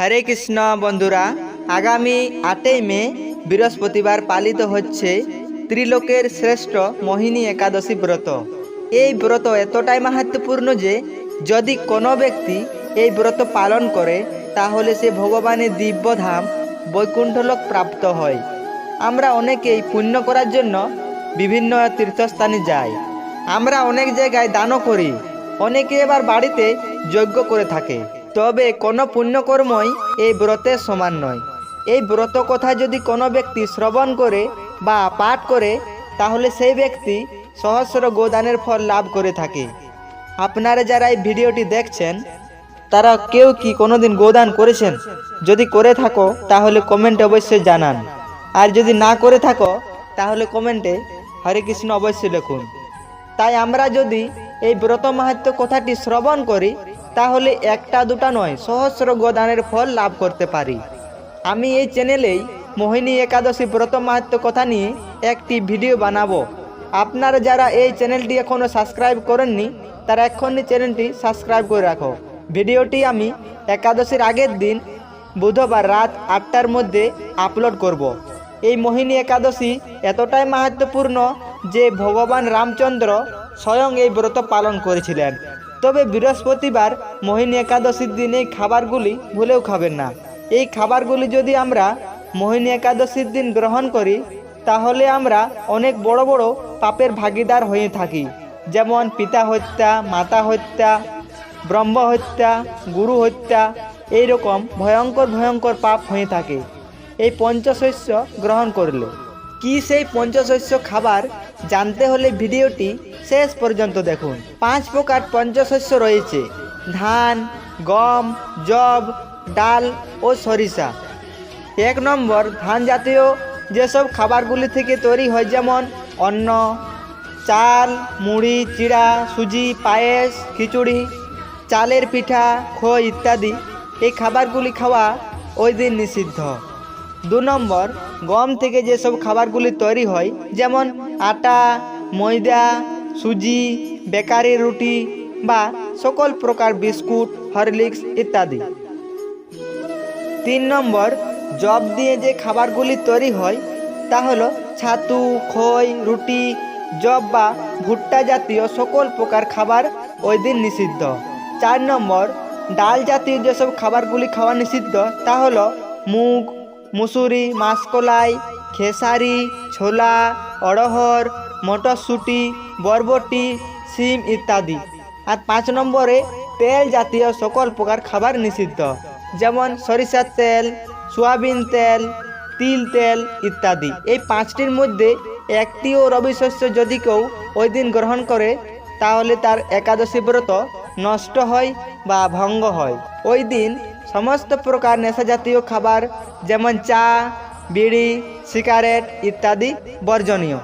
হরে কৃষ্ণ, বন্ধুরা, আগামী আটই মে বৃহস্পতিবার পালিত হচ্ছে ত্রিলোকের শ্রেষ্ঠ মোহিনী একাদশী ব্রত। এই ব্রত এতটাই মাহাত্মপূর্ণ যে, যদি কোনো ব্যক্তি এই ব্রত পালন করে, তাহলে সে ভগবানের দিব্যধাম বৈকুণ্ঠলোক প্রাপ্ত হয়। আমরা অনেকেই পুণ্য করার জন্য বিভিন্ন তীর্থস্থানে যাই। আমরা অনেক জায়গায় দানও করি। অনেকে এবার বাড়িতে যজ্ঞ করে থাকে। তবে কোনো পুণ্যকর্মই এই ব্রতের সমান নয়। এই ব্রত কথা যদি কোনো ব্যক্তি শ্রবণ করে বা পাঠ করে, তাহলে সেই ব্যক্তি সহস্র গোদানের ফল লাভ করে থাকে। আপনারা যারা এই ভিডিওটি দেখছেন, তারা কেউ কি কোনোদিন গোদান করেছেন? যদি করে থাকো, তাহলে কমেন্টে অবশ্যই জানান। আর যদি না করে থাকো, তাহলে কমেন্টে হরে কৃষ্ণ অবশ্যই লিখুন। তাই আমরা যদি এই ব্রত মাহাত্ম কথাটি শ্রবণ করি তাহলে একটা দুটা নয়, সহস্র গোদানের ফল লাভ করতে পারি। আমি এই চ্যানেলেই মোহিনী একাদশী ব্রত মাহাত্ম কথা নিয়ে একটি ভিডিও বানাবো। আপনারা যারা এই চ্যানেলটি এখনও সাবস্ক্রাইব করেননি, তারা এখনই চ্যানেলটি সাবস্ক্রাইব করে রাখো। ভিডিওটি আমি একাদশীর আগের দিন বুধবার রাত আটটার মধ্যে আপলোড করব। এই মোহিনী একাদশী এতটাই মাহাত্মপূর্ণ যে ভগবান রামচন্দ্র স্বয়ং এই ব্রত পালন করেছিলেন। তবে বৃহস্পতিবার মোহিনী একাদশীর দিন এই খাবারগুলি ভুলেও খাবেন না। এই খাবারগুলি যদি আমরা মোহিনী একাদশীর দিন গ্রহণ করি, তাহলে আমরা অনেক বড় বড় পাপের ভাগিদার হয়ে থাকি। যেমন পিতা হত্যা, মাতা হত্যা, ব্রহ্ম হত্যা, গুরু হত্যা, এইরকম ভয়ঙ্কর ভয়ঙ্কর পাপ হয়ে থাকে। এই পঞ্চশস্য গ্রহণ করলে। কি সেই পঞ্চশস্য খাবার? জানতে হলে ভিডিওটি শেষ পর্যন্ত দেখুন। পাঁচ প্রকার পঞ্চশস্য রয়েছে। ধান, গম জব ডাল ও সরিষা। এক নম্বর, ধান জাতীয় যেসব খাবারগুলি থেকে তৈরি হয়, যেমন অন্ন, চাল, মুড়ি, চিড়া, সুজি, পায়েস, খিচুড়ি, চালের পিঠা, খই ইত্যাদি। এই খাবারগুলি খাওয়া ওই দিন নিষিদ্ধ। দু নম্বর, গম থেকে যেসব খাবারগুলি তৈরি হয়, যেমন আটা, ময়দা সুজি, বেকারি রুটি বা সকল প্রকার বিস্কুট, হরলিক্স ইত্যাদি। তিন নম্বর, জব দিয়ে যে খাবারগুলি তৈরি হয়, তা হলো ছাতু, খই, রুটি, জব বা ভুট্টা জাতীয় সকল প্রকার খাবার ওই দিন নিষিদ্ধ। চার নম্বর, ডাল জাতীয় যেসব খাবারগুলি খাওয়া নিষিদ্ধ, তা হলো মুগ, মুসুরি, মাসকলাই, খেসারি, ছোলা, অড়হর মটরশুঁটি, বরবটি, সিম ইত্যাদি। আর পাঁচ নম্বরে তেল জাতীয় সকল প্রকার খাবার নিষিদ্ধ। যেমন সরিষার তেল, সোয়াবিন তেল, তিল তেল ইত্যাদি। এই পাঁচটির মধ্যে একটিও রবি শস্য যদি কেউ ওই দিন গ্রহণ করে, তাহলে তার একাদশী ব্রত নষ্ট হয় বা ভঙ্গ হয়। ওই দিন সমস্ত প্রকার নেশা জাতীয় খাবার, যেমন চা, বিড়ি, সিগারেট ইত্যাদি বর্জনীয়।